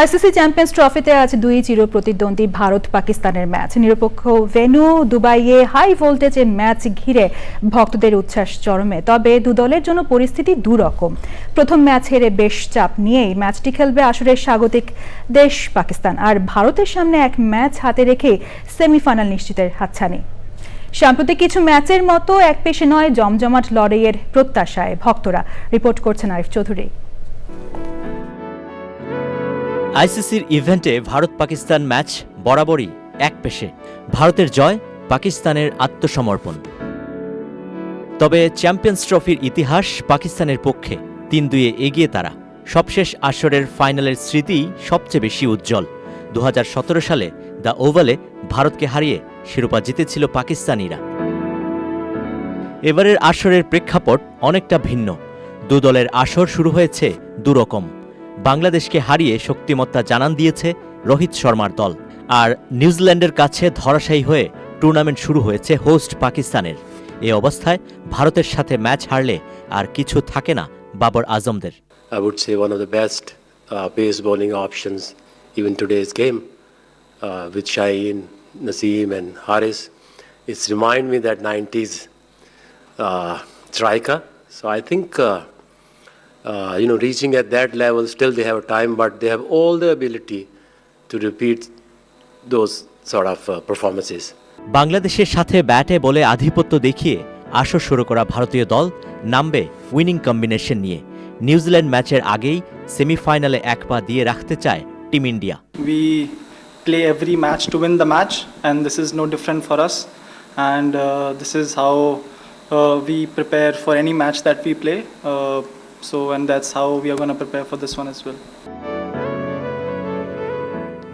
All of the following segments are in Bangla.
আইসিসি চ্যাম্পিয়ন্স ট্রফিতে আজ দুই চির প্রতিদ্বন্দ্বী ভারত পাকিস্তানের ম্যাচ। নিরপেক্ষ ভেন্যু দুবাইয়ে হাই ভোল্টেজে ম্যাচ ঘিরে ভক্তদের উচ্ছ্বাস চরমে, তবে দু দলের জন্য পরিস্থিতি দুরকম। প্রথম ম্যাচ হেরে বেশ চাপ নিয়েই ম্যাচটি খেলবে আসরের স্বাগতিক দেশ পাকিস্তান, আর ভারতের সামনে এক ম্যাচ হাতে রেখে সেমিফাইনাল নিশ্চিতের হাতছানি। সাম্প্রতিক কিছু ম্যাচের মতো এক পেশে নয়, জমজমাট লড়াইয়ের প্রত্যাশায় ভক্তরা। রিপোর্ট করছেন আরিফ চৌধুরী। আইসিসির ইভেন্টে ভারত পাকিস্তান ম্যাচ বরাবরই এক পেশে। ভারতের জয়, পাকিস্তানের আত্মসমর্পণ। তবে চ্যাম্পিয়ন্স ট্রফির ইতিহাস পাকিস্তানের পক্ষে। তিন দুয়ে এগিয়ে তারা। সবশেষ আসরের ফাইনালের স্মৃতি সবচেয়ে বেশি উজ্জ্বল। দু হাজার সতেরো সালে দ্য ওভালে ভারতকে হারিয়ে শিরোপা জিতেছিল পাকিস্তানিরা। এবারের আসরের প্রেক্ষাপট অনেকটা ভিন্ন। দু দলের আসর শুরু হয়েছে দুরকম। বাংলাদেশকে হারিয়ে শক্তিমত্তা জানান দিয়েছে রোহিত শর্মার দল। আর নিউজিল্যান্ডের কাছে ধরাশায়ী হয়ে টুর্নামেন্ট শুরু হয়েছে হোস্ট পাকিস্তানের। এ অবস্থায় ভারতের সাথে ম্যাচ হারলে আর কিছু থাকে না Babur আজমদের। It's remind me that 90s uh, striker. So I think uh, uh, you know reaching at that level still they have time, but they have all the ability to repeat those sort of uh, performances. বাংলাদেশের সাথে ব্যাটে বলে আধিপত্য দেখিয়ে আসর শুরু করা ভারতীয় দল নামবে উইনিং কম্বিনেশন নিয়ে নিউজিল্যান্ড ম্যাচের আগেই সেমিফাইনালে এক পা দিয়ে রাখতে চায় team India we play every match to win the match and this is no different for us and uh, this is how uh, we prepare for any match that we play uh, so, and that's how we are going to prepare for this one as well.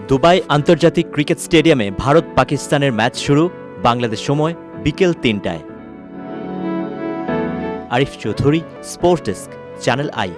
Dubai আন্তর্জাতিক ক্রিকেট স্টেডিয়ামে ভারত পাকিস্তানের ম্যাচ শুরু বাংলাদেশ সময় বিকেল তিনটায়। Arif Chowdhury sports desk channel I